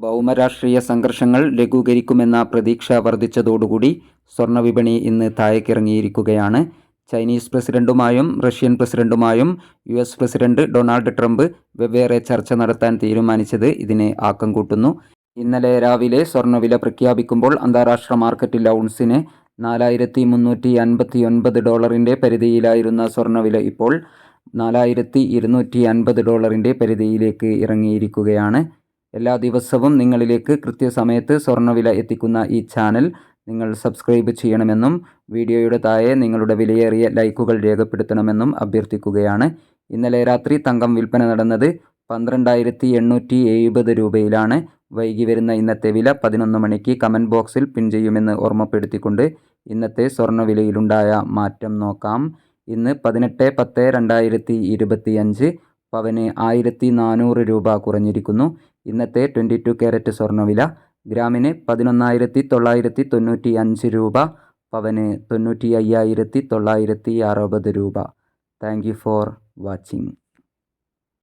ഭൗമരാഷ്ട്രീയ സംഘർഷങ്ങൾ ലഘൂകരിക്കുമെന്ന പ്രതീക്ഷ വർദ്ധിച്ചതോടുകൂടി സ്വർണവിപണി ഇന്ന് താഴേക്കിറങ്ങിയിരിക്കുകയാണ്. ചൈനീസ് പ്രസിഡന്റുമായും Russian പ്രസിഡന്റുമായും U S president Donald Trump വെവ്വേറെ ചർച്ച നടത്താൻ തീരുമാനിച്ചത് ഇതിനെ ആക്കം കൂട്ടുന്നു. ഇന്നലെ രാവിലെ സ്വർണവില പ്രഖ്യാപിക്കുമ്പോൾ അന്താരാഷ്ട്ര മാർക്കറ്റിൽ ഔൺസിന് നാലായിരത്തി മുന്നൂറ്റി അൻപത്തി ഒൻപത് ഡോളറിന്റെ പരിധിയിലായിരുന്ന സ്വർണവില ഇപ്പോൾ നാലായിരത്തി ഇരുന്നൂറ്റി അൻപത് ഡോളറിന്റെ പരിധിയിലേക്ക് ഇറങ്ങിയിരിക്കുകയാണ്. എല്ലാ ദിവസവും നിങ്ങളിലേക്ക് കൃത്യസമയത്ത് സ്വർണവില എത്തിക്കുന്ന ഈ ചാനൽ നിങ്ങൾ സബ്സ്ക്രൈബ് ചെയ്യണമെന്നും വീഡിയോയുടെ താഴെ നിങ്ങളുടെ വിലയേറിയ ലൈക്കുകൾ രേഖപ്പെടുത്തണമെന്നും അഭ്യർത്ഥിക്കുകയാണ്. ഇന്നലെ രാത്രി തങ്കം വിൽപ്പന നടന്നത് പന്ത്രണ്ടായിരത്തി എണ്ണൂറ്റി എഴുപത് രൂപയിലാണ്. വൈകി വരുന്ന ഇന്നത്തെ വില പതിനൊന്ന് മണിക്ക് കമന്റ് ബോക്സിൽ പിൻ ചെയ്യുമെന്ന് ഓർമ്മപ്പെടുത്തിക്കൊണ്ട് ഇന്നത്തെ സ്വർണവിലയിലുണ്ടായ മാറ്റം നോക്കാം. ഇന്ന് പതിനെട്ട് പത്ത് രണ്ടായിരത്തി ഇരുപത്തി അഞ്ച് പവന് ആയിരത്തി നാനൂറ് രൂപ കുറഞ്ഞിരിക്കുന്നു. ഇന്നത്തെ ട്വന്റി ടു ക്യാരറ്റ് സ്വർണവില ഗ്രാമിന് പതിനൊന്നായിരത്തി തൊള്ളായിരത്തി തൊണ്ണൂറ്റി അഞ്ച് രൂപ പവന് തൊണ്ണൂറ്റി അയ്യായിരത്തി തൊള്ളായിരത്തി അറുപത് രൂപ. Thank you for watching.